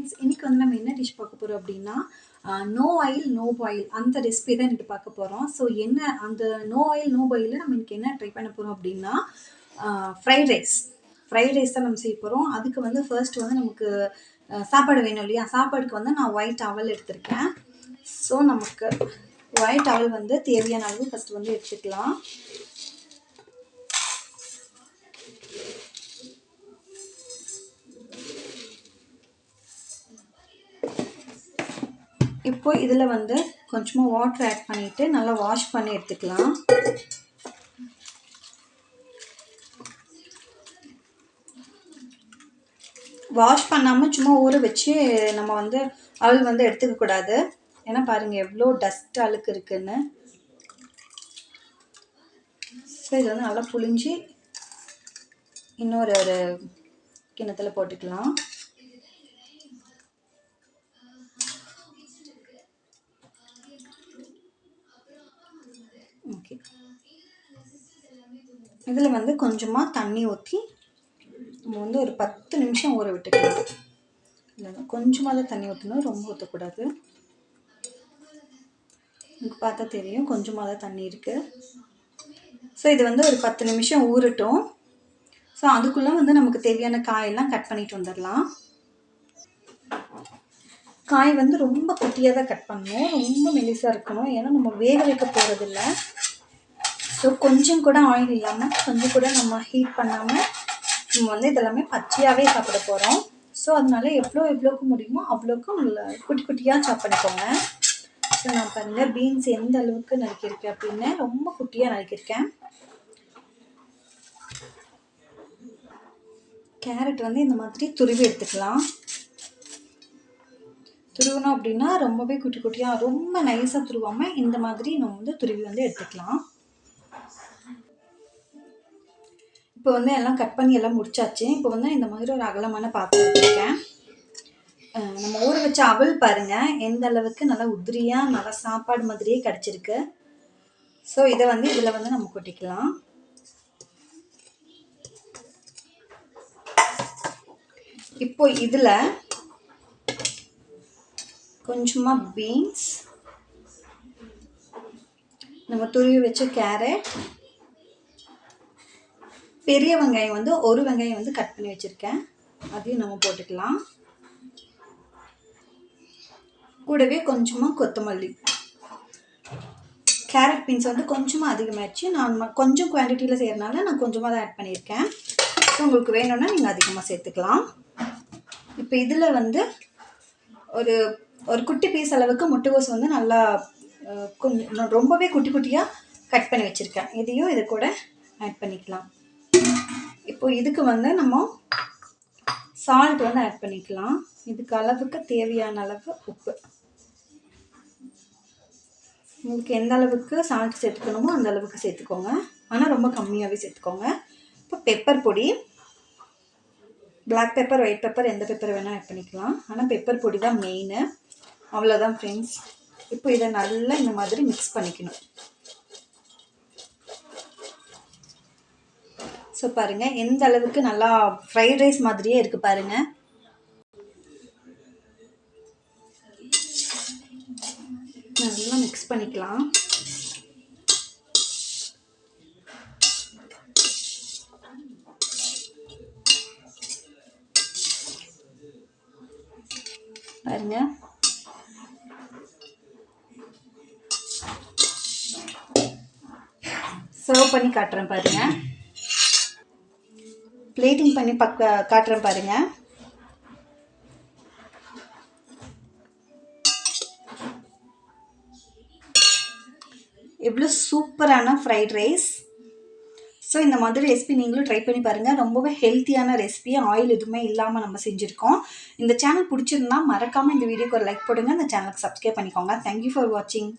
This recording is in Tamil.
ஃப்ரெண்ட்ஸ் இன்னைக்கு வந்து நம்ம என்ன டிஷ் பார்க்க போகிறோம் அப்படின்னா நோ ஆயில் நோ பாயில் அந்த ரெசிபி தான் இன்னைக்கு பார்க்க போகிறோம் ஸோ என்ன அந்த நோ ஆயில் நோ பாயில் நம்ம இன்றைக்கி என்ன ட்ரை பண்ண போகிறோம் அப்படின்னா ஃப்ரைட் ரைஸ் ஃப்ரைட் ரைஸ் தான் நம்ம செய்ய போகிறோம் அதுக்கு வந்து ஃபர்ஸ்ட் வந்து நமக்கு சாப்பாடு வேணும் இல்லையா? சாப்பாடுக்கு வந்து நான் ஒயிட் அவல் எடுத்திருக்கேன். ஸோ நமக்கு ஒயிட் அவல் வந்து தேவையான அளவு ஃபஸ்ட்டு வந்து எடுத்துக்கலாம். இப்போ இதில் வந்து கொஞ்சமாக வாட்டர் ஆட் பண்ணிவிட்டு நல்லா வாஷ் பண்ணி எடுத்துக்கலாம். வாஷ் பண்ணாமல் சும்மா ஊற வச்சு நம்ம வந்து அவள் வந்து எடுத்துக்கக்கூடாது ஏன்னா பாருங்கள் எவ்வளோ டஸ்ட் அழுக்கு இருக்குன்னு. ஸோ இது வந்து நல்லா புழிஞ்சு இன்னொரு ஒரு கிண்ணத்தில் போட்டுக்கலாம். இதில் வந்து கொஞ்சமாக தண்ணி ஊற்றி நம்ம வந்து ஒரு பத்து நிமிஷம் ஊற விட்டுக்கலாம். இல்லை கொஞ்சமாக தான் தண்ணி ஊற்றணும் ரொம்ப ஊற்றக்கூடாது உங்களுக்கு பார்த்தா தெரியும். கொஞ்சமாக தான் தண்ணி இருக்குது ஸோ இது வந்து ஒரு பத்து நிமிஷம் ஊறட்டும். ஸோ அதுக்குள்ளே வந்து நமக்கு தேவையான காயெல்லாம் கட் பண்ணிட்டு வந்துடலாம். காய் வந்து ரொம்ப குட்டியாக தான் கட் பண்ணணும் ரொம்ப மெலிசாக இருக்கணும். ஏன்னா நம்ம வேக வைக்க போகிறதில்ல ஸோ கொஞ்சம் கூட ஆயில் இல்லாமல் கொஞ்சம் கூட நம்ம ஹீட் பண்ணாமல் நம்ம வந்து இதெல்லாமே பச்சையாகவே சாப்பிட போகிறோம் ஸோ அதனால எவ்வளோ எவ்வளோக்கு முடியுமோ அவ்வளோக்கு குட்டி குட்டியாக சாப் பண்ணிக்கோங்க ஸோ நான் பாருங்கள் பீன்ஸ் எந்த அளவுக்கு நறுக்கியிருக்கேன் அப்படின்னு ரொம்ப குட்டியாக நறுக்கியிருக்கேன். கேரட் வந்து இந்த மாதிரி துருவி எடுத்துக்கலாம். துருவணும் அப்படின்னா ரொம்பவே குட்டி குட்டியாக ரொம்ப நைஸாக துருவாமல் இந்த மாதிரி நம்ம வந்து துருவி வந்து எடுத்துக்கலாம். இப்போ வந்து எல்லாம் கட் பண்ணி எல்லாம் முடிச்சாச்சு. இப்போ வந்து இந்த மாதிரி ஒரு அகலமான பாத்திரம் வச்சுருக்கேன். நம்ம ஊற வச்ச அவல் பாருங்கள் எந்த அளவுக்கு நல்லா உதிரியாக நல்லா சாப்பாடு மாதிரியே கிடச்சிருக்கு. ஸோ இதை வந்து இதில் வந்து நம்ம கொட்டிக்கலாம். இப்போ இதில் கொஞ்சமாக பீன்ஸ் நம்ம துருவி வச்ச கேரட் பெரிய வெங்காயம் வந்து ஒரு வெங்காயம் வந்து கட் பண்ணி வச்சுருக்கேன். அதையும் நம்ம போட்டுக்கலாம். கூடவே கொஞ்சமாக கொத்தமல்லி. கேரட் பீன்ஸ் வந்து கொஞ்சமாக அதிகமாகிடுச்சு நான் கொஞ்சம் குவான்டிட்டியில் செய்கிறனால நான் கொஞ்சமாக தான் ஆட் பண்ணியிருக்கேன். ஸோ உங்களுக்கு வேணும்னா நீங்கள் அதிகமாக சேர்த்துக்கலாம். இப்போ இதில் வந்து ஒரு ஒரு குட்டி பீஸ் அளவுக்கு முட்டைகோஸ் வந்து நல்லா கொஞ்சம் ரொம்பவே குட்டி குட்டியாக கட் பண்ணி வச்சுருக்கேன். இதையும் இது கூட ஆட் பண்ணிக்கலாம். இப்போ இதுக்கு வந்து நம்ம சால்ட் வந்து ஆட் பண்ணிக்கலாம். இதுக்கு அளவுக்கு தேவையான அளவு உப்பு. உங்களுக்கு எந்த அளவுக்கு சால்ட் சேர்த்துக்கணுமோ அந்த அளவுக்கு சேர்த்துக்கோங்க. ஆனால் ரொம்ப கம்மியாகவே சேர்த்துக்கோங்க. இப்போ பெப்பர் பொடி. பிளாக் பெப்பர் ஒயிட் பெப்பர் எந்த பெப்பர் வேணால் ஆட் பண்ணிக்கலாம். ஆனால் பெப்பர் பொடி தான் மெயின் அவ்வளோதான் ஃப்ரெண்ட்ஸ் இப்போ இதை நல்லா இந்த மாதிரி மிக்ஸ் பண்ணிக்கணும். ஸோ பாருங்கள் எந்த அளவுக்கு நல்லா ஃப்ரைட் ரைஸ் மாதிரியே இருக்குது பாருங்கள் நல்லா மிக்ஸ் பண்ணிக்கலாம். பாருங்க. சர்வ் பண்ணி காட்டுறேன் பாருங்க. பிளேட்டிங் பண்ணி பக்க காட்டுறேன் பாருங்க. எவ்வளோ சூப்பரான ஃப்ரைட் ரைஸ் ஸோ இந்த மாதிரி ரெசிபி நீங்களும் ட்ரை பண்ணி பாருங்கள் ரொம்பவே ஹெல்த்தியான ரெசிபி ஆயில் எதுவுமே இல்லாமல் நம்ம செஞ்சுருக்கோம். இந்த சேனல் பிடிச்சிருந்தா மறக்காமல் இந்த வீடியோக்கு ஒரு லைக் போடுங்க. இந்த சேனலுக்கு சப்ஸ்கிரைப் பண்ணிக்கோங்க. தேங்க்யூ ஃபார் வாட்சிங்